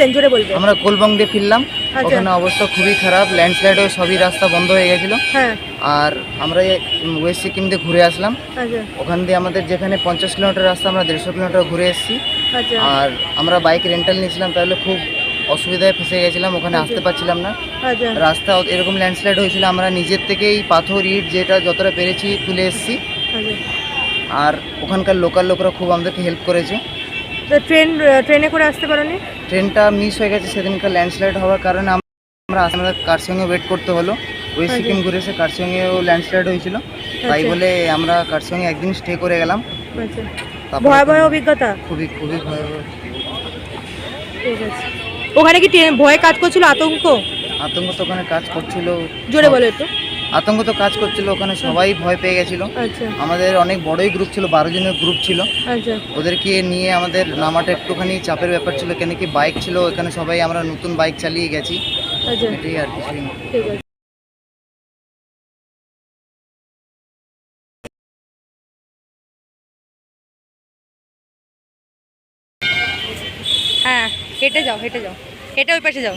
ফিরলেন জোরে বলবে আমরা কোলবং দিয়ে ফিরলাম আচ্ছা। ওখানে অবস্থা খুবই খারাপ ল্যান্ডস্লাইড হয়ে সবই রাস্তা বন্ধ হয়ে গেছিল। হ্যাঁ। আর আমরা ওয়েস্ট সিকিম দিয়ে ঘুরে আসলাম। আচ্ছা। ওখান দিয়ে আমাদের যেখানে পঞ্চাশ কিলোমিটার রাস্তা আমরা দেড়শো কিলোমিটার ঘুরে এসেছি। আচ্ছা। আর আমরা বাইক রেন্টাল নিয়েছিলাম তাহলে খুব অসুবিধায় ফেসে গেছিলাম ওখানে আসতে পারছিলাম না। রাস্তা এরকম ল্যান্ডস্লাইড হয়েছিল আমরা নিজের থেকেই পাথর ইট যেটা যতটা পেরেছি তুলে এসেছি। আর ওখানকার লোকাল লোকরা খুব আমাদেরকে হেল্প করেছে। ট্রেন ট্রেনে করে আসতে পারোনি? ট্রেনটা মিস হয়ে গেছে সেদিনকার ল্যান্ডস্লাইড হওয়ার কারণে আমরা আমরা কার সঙ্গে ওয়েট করতে হলো। ওই আচ্ছা। সিকিম ঘুরে এসে কার সঙ্গেও ল্যান্ডস্লাইড হয়েছিল। তাই আচ্ছা। বলে আমরা কার সঙ্গে একদিন স্টে করে গেলাম। আচ্ছা। তারপরে ভয়াবহ অভিজ্ঞতা? খুবই খুবই ভয়াবহ ঠিক আছে। ওখানে কি ট্রেন ভয়ে কাজ করছিল আতঙ্ক? আতঙ্ক তো ওখানে কাজ করছিল। জোরে বলো একটু। আতঙ্ক তো কাজ করছিল ওখানে সবাই ভয় পেয়ে গেছিল। আচ্ছা। আমাদের অনেক বড়ই গ্রুপ ছিল বারো জনের গ্রুপ ছিল। আচ্ছা। ওদেরকে নিয়ে আমাদের নামাটা একটুখানি চাপের ব্যাপার ছিল কেন কি বাইক ছিল এখানে সবাই আমরা নতুন বাইক চালিয়ে গেছি। আচ্ছা। এটাই আর কিছুই না। হ্যাঁ হেঁটে যাও হেঁটে যাও। হেঁটে ওই পাশে যাও।